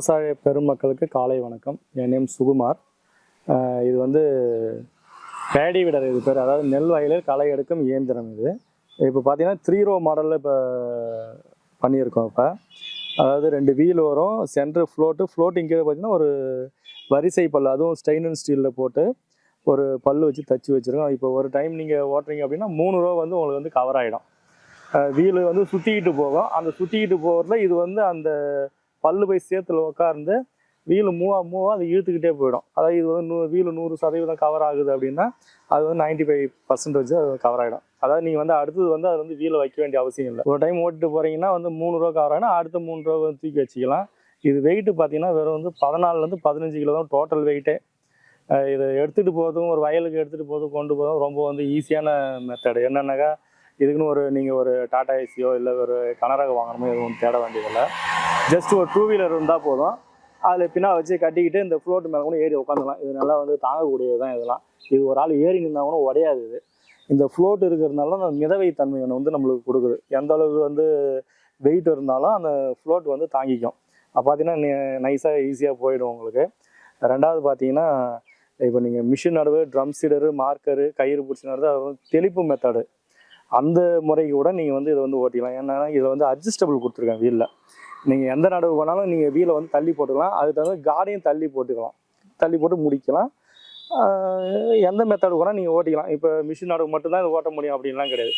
விவசாய பெருமக்களுக்கு காலை வணக்கம். என் நேம் சுகுமார். இது வந்து பேடி விடர் இது பேர். அதாவது நெல் வயலில் களை எடுக்கும் இயந்திரம் இது. இப்போ பார்த்தீங்கன்னா த்ரீ ரோ மாடலில் இப்போ பண்ணியிருக்கோம் இப்போ. அதாவது ரெண்டு வீல் வரும் சென்ட்ரு ஃப்ளோட்டு ஃப்ளோட்டிங் கீழே பார்த்தீங்கன்னா ஒரு வரிசை பல் அதுவும் ஸ்டெயின்லன் ஸ்டீலில் போட்டு ஒரு பல்லு வச்சு தச்சு வச்சுருக்கோம். இப்போ ஒரு டைம் நீங்கள் ஓட்டுறீங்க அப்படின்னா மூணு ரூபா வந்து உங்களுக்கு வந்து கவர் ஆகிடும் வீல் வந்து சுற்றிக்கிட்டு போகும். அந்த சுற்றிக்கிட்டு போகிறதுல இது வந்து அந்த பல்லு போய் சேத்துல உட்கார்ந்து வீல் மூவா மூவா அது இழுத்துக்கிட்டே போயிடும். அதாவது இது வந்து நூ வீல் நூறு சதவீதம் கவர் ஆகுது அப்படின்னா அது வந்து நைன்டி ஃபைவ் பர்சன்டேஜ் அது கவர் ஆகிடும் அதாவது நீங்கள் வந்து அடுத்தது வந்து அது வந்து வீலை வைக்க வேண்டிய அவசியம் இல்லை. ஒரு டைம் ஓட்டிட்டு போகிறீங்கன்னா வந்து மூணு ரூபா கவர் ஆகினா அடுத்த மூணு ரூபா வந்து தூக்கி வச்சுக்கலாம். இது வெயிட்டு பார்த்தீங்கன்னா வெறும் வந்து பதினாலுலேருந்து பதினஞ்சு கிலோ தான் டோட்டல் வெயிட்டே இதை எடுத்துகிட்டு போகிறதும் ஒரு வயலுக்கு எடுத்துகிட்டு போகிறதும் கொண்டு போகிறதும் ரொம்ப வந்து ஈஸியான மெத்தடு என்னென்னாக்கா இதுக்குன்னு ஒரு நீங்கள் ஒரு டாடா ஏசியோ இல்லை ஒரு கனரக வாங்கணுமோ எதுவும் தேட வேண்டியதில்லை. ஜஸ்ட் ஒரு டூ வீலர் இருந்தால் போதும். அதில் பின்னா வச்சு கட்டிக்கிட்டு இந்த ஃப்ளோட் மேலே கூட ஏறி உட்காந்துலாம் இது நல்லா வந்து தாங்கக்கூடியது தான் இதெல்லாம். இது ஒரு ஆள் ஏறி நின்னா கூட உடையாது இது. இந்த ஃப்ளோட் இருக்கிறதுனால அந்த மிதவை தன்மை ஒன்று வந்து நம்மளுக்கு கொடுக்குது. எந்த அளவுக்கு வந்து வெயிட் இருந்தாலும் அந்த ஃப்ளோட் வந்து தாங்கிக்கும். அப்போ பார்த்தீங்கன்னா நைஸாக ஈஸியாக போயிடும் உங்களுக்கு. ரெண்டாவது பார்த்தீங்கன்னா இப்போ நீங்கள் மிஷின் நடுவு ட்ரம் சீடரு மார்க்கரு கயிறு பிடிச்சி நடுவு அது வந்து தெளிப்பு மெத்தடு அந்த முறைக்கு கூட நீங்கள் வந்து இதை வந்து ஓட்டிக்கலாம். ஏன்னா இதில் வந்து அட்ஜஸ்டபிள் கொடுத்துருக்கேன் வீலில். நீங்கள் எந்த நடவு போனாலும் நீங்கள் வீலை வந்து தள்ளி போட்டுக்கலாம். அதுக்கு தகுந்த காடையும் தள்ளி போட்டுக்கலாம். தள்ளி போட்டு முடிக்கலாம். எந்த மெத்தடு கூட நீங்கள் ஓட்டிக்கலாம். இப்போ மிஷின் நடவு மட்டும்தான் இது ஓட்ட முடியும் அப்படின்லாம் கிடையாது.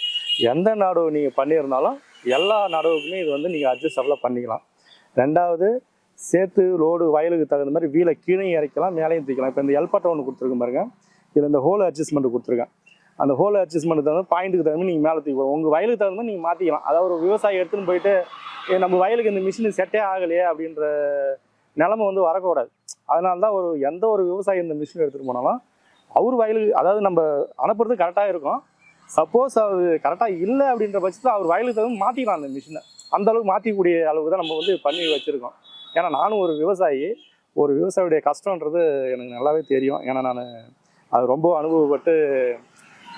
எந்த நடவு நீங்கள் பண்ணியிருந்தாலும் எல்லா நடவுக்குமே இது வந்து நீங்கள் அட்ஜஸ்டபிளாக பண்ணிக்கலாம். ரெண்டாவது சேர்த்து லோடு வயலுக்கு தகுந்த மாதிரி வீலை கீழே இறக்கலாம் மேலேயும் தூக்கலாம் இப்போ இந்த எல்பாட்டை ஒன்று கொடுத்துருக்கு பாருங்க. இதில் இந்த ஹோல் அட்ஜஸ்ட்மெண்ட் கொடுத்துருக்கேன். அந்த ஹோல் அட்ஜஸ்ட்மெண்ட் தகுந்த பாயிண்ட்டுக்கு தகுந்த நீங்கள் மேலே தூக்கி உங்கள் வயலுக்கு தகுந்த மாதிரி நீங்கள் மாற்றிக்கலாம் அதாவது ஒரு விவசாயி எடுத்துன்னு போயிட்டு நம்ம வயலுக்கு இந்த மிஷின் செட்டே ஆகலையே அப்படின்ற நிலமை வந்து வரக்கூடாது. அதனால தான் ஒரு எந்த ஒரு விவசாயி இந்த மிஷின் எடுத்துகிட்டு போனாலும் அவர் வயலுக்கு அதாவது நம்ம அனுப்புறது கரெக்டாக இருக்கும். சப்போஸ் அது கரெக்டாக இல்லை அப்படின்ற பட்சத்தில் அவர் வயலுக்கு தகுந்த மாற்றிக்கலாம் அந்த மிஷினை அந்த அளவுக்கு மாற்றிக்கூடிய அளவுக்கு தான் நம்ம வந்து பண்ணி வச்சுருக்கோம். ஏன்னா நானும் ஒரு விவசாயி ஒரு விவசாயியுடைய கஷ்டன்றது எனக்கு நல்லாவே தெரியும். ஏன்னா நான் அது ரொம்ப அனுபவப்பட்டு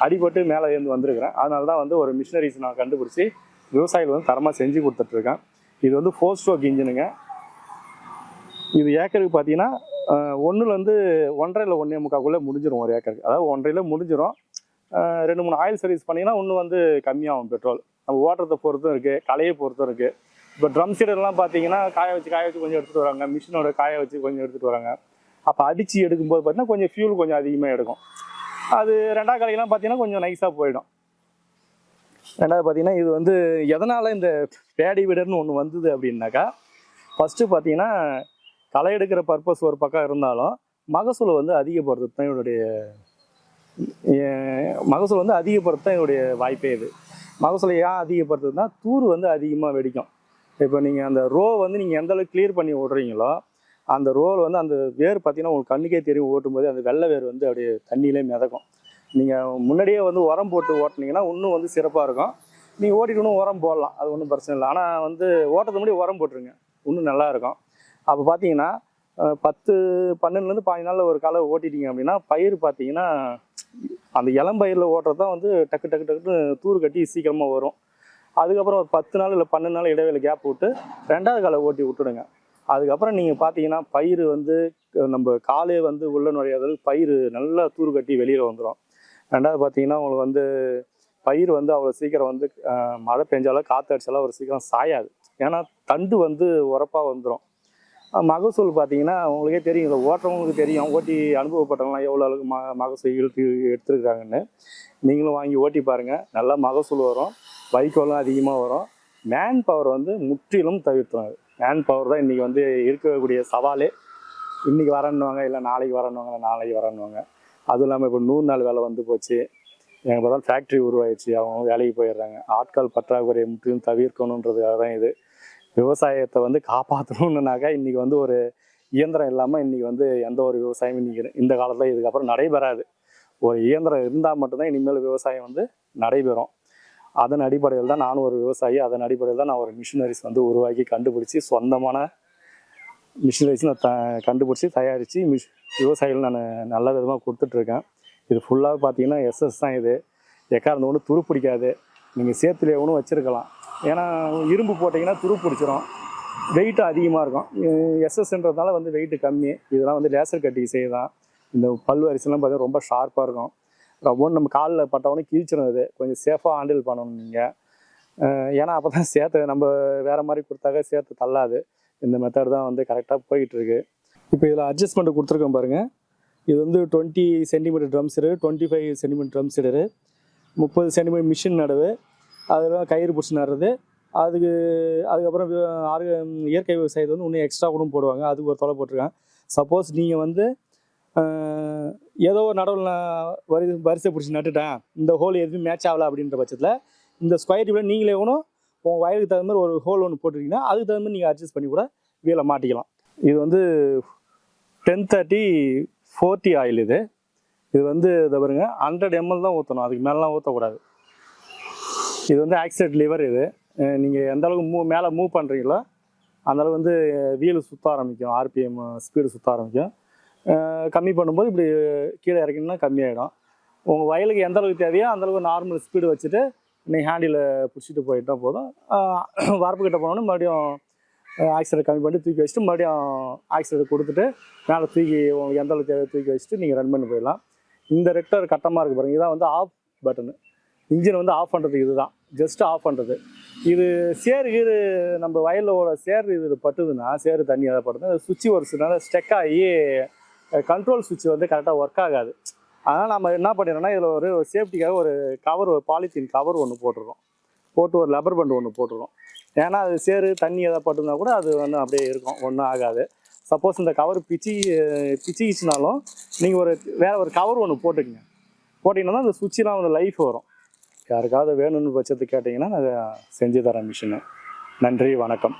அடிபட்டு மேலே ஏந்து வந்திருக்கிறேன். அதனால தான் வந்து ஒரு மிஷினரிஸ் நான் கண்டுபிடிச்சி விவசாயிகள் வந்து தரமாக செஞ்சு கொடுத்துட்ருக்கேன். இது வந்து ஃபோர் ஸ்ட்ரோக் இன்ஜினுங்க இது ஏக்கருக்கு பார்த்தீங்கன்னா ஒன்றுலேருந்து ஒன்றரையில் ஒன்றே முக்காக்குள்ளே முடிஞ்சிடும் ஒரு ஏக்கருக்கு அதாவது ஒன்றரையில் முடிஞ்சிடும் ரெண்டு மூணு ஆயில் சர்வீஸ் பண்ணிங்கன்னா ஒன்று வந்து கம்மியாகும் பெட்ரோல் நம்ம ஓட்டுறதை பொறுத்தும் இருக்குது கலையை பொறுத்தும் இருக்குது இப்போ ட்ரம் சீடர்லாம் பார்த்தீங்கன்னா காய வச்சு காய வச்சு கொஞ்சம் எடுத்துகிட்டு வராங்க. மிஷினோட காய வச்சு கொஞ்சம் எடுத்துகிட்டு வராங்க. அப்போ அடித்து எடுக்கும்போது பார்த்தீங்கன்னா கொஞ்சம் ஃபியூல் கொஞ்சம் அதிகமாக எடுக்கும். அது ரெண்டாவது கலையெல்லாம் பார்த்தீங்கன்னா கொஞ்சம் நைஸாக போயிடும். ரெண்டாவது பார்த்தீங்கன்னா இது வந்து எதனால் இந்த பேடி வீடர்னு ஒன்று வந்தது அப்படின்னாக்கா ஃபஸ்ட்டு பார்த்தீங்கன்னா களை எடுக்கிற பர்பஸ் ஒரு பக்கம் இருந்தாலும் மகசூலை வந்து அதிகப்படுத்துறது தான் என்னுடைய மகசூல் வந்து அதிகப்படுத்த என்னுடைய வாய்ப்பே இது. மகசூலை ஏன் அதிகப்படுத்துறதுனா தூர் வந்து அதிகமாக வெடிக்கும். இப்போ நீங்கள் அந்த ரோ வந்து நீங்கள் எந்த அளவுக்கு கிளியர் பண்ணி விடுறீங்களோ அந்த ரோல் வந்து அந்த வேர் பார்த்தீங்கன்னா உங்களுக்கு கண்ணுக்கே தெரியும் ஓட்டும்போது அந்த வெள்ளை வேர் வந்து அப்படியே தண்ணியிலே மிதக்கும். நீங்கள் முன்னாடியே வந்து உரம் போட்டு ஓட்டினீங்கன்னா இன்னும் வந்து சிறப்பாக இருக்கும். நீங்கள் ஓட்டிட்டு உரம் போடலாம் அது ஒன்றும் பிரச்சனை இல்லை. ஆனால் வந்து ஓட்டத்து முன்னாடி உரம் போட்டுருங்க இன்னும் நல்லா இருக்கும். அப்போ பார்த்தீங்கன்னா பத்து பன்னெண்டுலேருந்து பாஞ்சு நாளில் ஒரு காலை ஓட்டிட்டீங்க அப்படின்னா பயிர் பார்த்தீங்கன்னா அந்த இளம்பயிரில் ஓட்டுறது தான் வந்து டக்கு டக்கு டக்குன்னு தூர் கட்டி சீக்கிரமாக வரும். அதுக்கப்புறம் ஒரு பத்து நாள் இல்லை பன்னெண்டு நாள் இடைவேளை கேப் விட்டு ரெண்டாவது காலை ஓட்டி விட்டுடுங்க. அதுக்கப்புறம் நீங்கள் பார்த்தீங்கன்னா பயிர் வந்து நம்ம காலே வந்து உள்ள நுழையாத பயிர் நல்லா தூர் கட்டி வெளியில் வந்துடும் ரெண்டாவது பார்த்தீங்கன்னா உங்களுக்கு வந்து பயிர் வந்து அவ்வளோ சீக்கிரம் வந்து மழை பெஞ்சாலும் காற்று அடிச்சாலும் அவ்வளோ சீக்கிரம் சாயாது. ஏன்னா தண்டு வந்து உரப்பாக வந்துடும் மகசூல் பார்த்தீங்கன்னா உங்களுக்கே தெரியும் இதை ஓட்டுறவங்களுக்கு தெரியும். ஓட்டி அனுபவப்பட்டவங்களாம் எவ்வளோ அளவுக்கு ம மகசூல் இழுத்து எடுத்துருக்காங்கன்னு. நீங்களும் வாங்கி ஓட்டி பாருங்கள் நல்லா மகசூல் வரும். வைக்கோலும் அதிகமாக வரும். மேன் பவர் வந்து முற்றிலும் தவிர்த்துறாரு மேன் பவர் தான் இன்றைக்கி வந்து இருக்கக்கூடிய சவாலே. இன்றைக்கி வரணுவாங்க இல்லை நாளைக்கு வரணுவாங்க இல்லை நாளைக்கு வரணுவாங்க அதுவும் இல்லாமல் இப்போ நூறு நாள் வேலை வந்து போச்சு. எங்கள் பார்த்தா ஃபேக்ட்ரி உருவாயிடுச்சு. அவங்க வேலைக்கு போயிடுறாங்க. ஆட்கள் பற்றாக்குறையை முற்றிலும் தவிர்க்கணுன்றதுக்காக தான் இது. விவசாயத்தை வந்து காப்பாற்றணுன்னாக்கா இன்றைக்கி வந்து ஒரு இயந்திரம் இல்லாமல் இன்றைக்கி வந்து எந்த ஒரு விவசாயமும் இன்றைக்கி இந்த காலத்தில் இதுக்கப்புறம் நடைபெறாது. ஒரு இயந்திரம் இருந்தால் மட்டும்தான் இனிமேல் விவசாயம் வந்து நடைபெறும். அதன் அடிப்படையில் தான் நானும் ஒரு விவசாயி அதன் அடிப்படையில் தான் நான் ஒரு மிஷினரிஸ் வந்து உருவாக்கி கண்டுபிடிச்சி சொந்தமான மிஷினரிஸ் நான் த கண்டுபிடிச்சி தயாரித்து மிஷ் விவசாயிகள் நான் நல்ல விதமாக கொடுத்துட்ருக்கேன். இது ஃபுல்லாக பார்த்தீங்கன்னா எஸ்எஸ் தான் இது. எக்காரந்த ஒன்று துரு பிடிக்காது. நீங்கள் சேத்துல ஒன்றும் வச்சுருக்கலாம். ஏன்னா இரும்பு போட்டிங்கன்னா துரு பிடிச்சிரும். வெயிட்டும் அதிகமாக இருக்கும். எஸ்எஸ்ன்றதுனால வந்து வெயிட்டு கம்மி. இதெல்லாம் வந்து லேசர் கட்டிங் செய்யலாம் இந்த பல் வரிசைலாம் பார்த்தீங்கன்னா ரொம்ப ஷார்ப்பாக இருக்கும். ஒவ்வொன்று நம்ம காலில் பட்டவொடனே கிழிச்சிடும் அது கொஞ்சம் சேஃபாக ஹேண்டில் பண்ணணும் நீங்கள் ஏன்னா அப்போ தான் சேர்த்து நம்ம வேறு மாதிரி கொடுத்தாக்க சேர்த்து தள்ளாது. இந்த மெத்தட் தான் வந்து கரெக்டாக போயிட்டுருக்கு. இப்போ இதில் அட்ஜஸ்ட்மெண்ட் கொடுத்துருக்கோம் பாருங்கள் இது வந்து twenty centimetre drum seeder twenty five centimetre drum seeder முப்பது சென்டிமீட்டர் மிஷின் நடுவு அதெல்லாம் கயிறு பிடிச்சி நடுறது அதுக்கு அதுக்கப்புறம் ஆர்க இயற்கை விவசாயத்தை வந்து இன்னும் எக்ஸ்ட்ரா கூட போடுவாங்க. அதுக்கு ஒரு தொலை போட்டிருக்காங்க. சப்போஸ் நீங்கள் வந்து ஏதோ ஒரு நடவில் நான் வரி வரிசை பிடிச்சி நட்டுட்டேன். இந்த ஹோல் எதுவும் மேட்ச் ஆகல அப்படின்ற பட்சத்தில் இந்த ஸ்கொயர் டியூப்ல நீங்களே ஒன்றும் உங்கள் வயலுக்கு தகுந்த மாதிரி ஒரு ஹோல் ஒன்று போட்டிருக்கீங்கன்னா அதுக்கு தகுந்த மாதிரி நீங்கள் அட்ஜஸ்ட் பண்ணி கூட வீலை மாட்டிக்கலாம். இது வந்து டென் தேர்ட்டி ஃபோர்ட்டி ஆயில் இது. இது வந்து இதை பாருங்க ஹண்ட்ரட் எம்எல் தான் ஊற்றணும் அதுக்கு மேலாம் ஊற்றக்கூடாது இது வந்து ஆக்சிடென்ட் லிவர் இது. நீங்கள் எந்த அளவுக்கு மூவ் மேலே மூவ் பண்ணுறீங்களோ அந்த அளவுக்கு வந்து வீல் சுற்ற ஆரம்பிக்கும். ஆர்பிஎம் ஸ்பீடு சுற்ற ஆரம்பிக்கும். கம்மி பண்ணும்போது இப்படி கீழே இறக்கினா கம்மியாயிடும் உங்கள் வயலுக்கு எந்த அளவுக்கு தேவையோ அந்தளவுக்கு நார்மல் ஸ்பீடு வச்சுட்டு நீங்கள் ஹேண்டில் பிடிச்சிட்டு போயிட்டா போதும். வரப்பு கிட்ட போனோன்னு மறுபடியும் ஆக்சிடென்ட் கம்மி பண்ணி தூக்கி வச்சுட்டு மறுபடியும் ஆக்சிடென்ட் கொடுத்துட்டு மேலே தூக்கி உங்களுக்கு எந்த அளவுக்கு தேவையோ தூக்கி வச்சுட்டு நீங்கள் ரன் பண்ணி போயிடலாம். இந்த ரெக்டர் கட்டமாக இருக்குது பாருங்கள் இதான் வந்து ஆஃப் பட்டனு இன்ஜின் வந்து ஆஃப் பண்ணுறது இதுதான். ஜஸ்ட் ஆஃப் பண்ணுறது இது சேர் கீறு நம்ம வயலோட சேர் இது பட்டுதுன்னா சேரு தண்ணி ஏதாவது பட்டுதுன்னா சுவிட்ச் ஒரு சில ஸ்டெக் ஆகி கண்ட்ரோல் சுவிட்ச் வந்து கரெக்டாக ஒர்க் ஆகாது. அதனால் நம்ம என்ன பண்ணிடுறோம்னா இதில் ஒரு சேஃப்டிக்காக ஒரு கவர் ஒரு பாலித்தீன் கவர் ஒன்று போட்டுருவோம் போட்டு ஒரு லப்பர் பண்ட் ஒன்று போட்டுருவோம் ஏன்னா அது சேரு தண்ணி எதாவது பட்டுனா கூட அது வந்து அப்படியே இருக்கும் ஒன்றும் ஆகாது. சப்போஸ் இந்த கவர் பிச்சி பிச்சிக்கிச்சுனாலும் நீங்கள் ஒரு வேறு ஒரு கவர் ஒன்று போட்டுக்கங்க. போட்டிங்கன்னா அந்த சுவிட்செலாம் வந்து லைஃப் வரும். யாருக்காவது வேணும்னு பட்சத்துக்கு கேட்டிங்கன்னா நான் செஞ்சு தரேன் மிஷினு நன்றி வணக்கம்.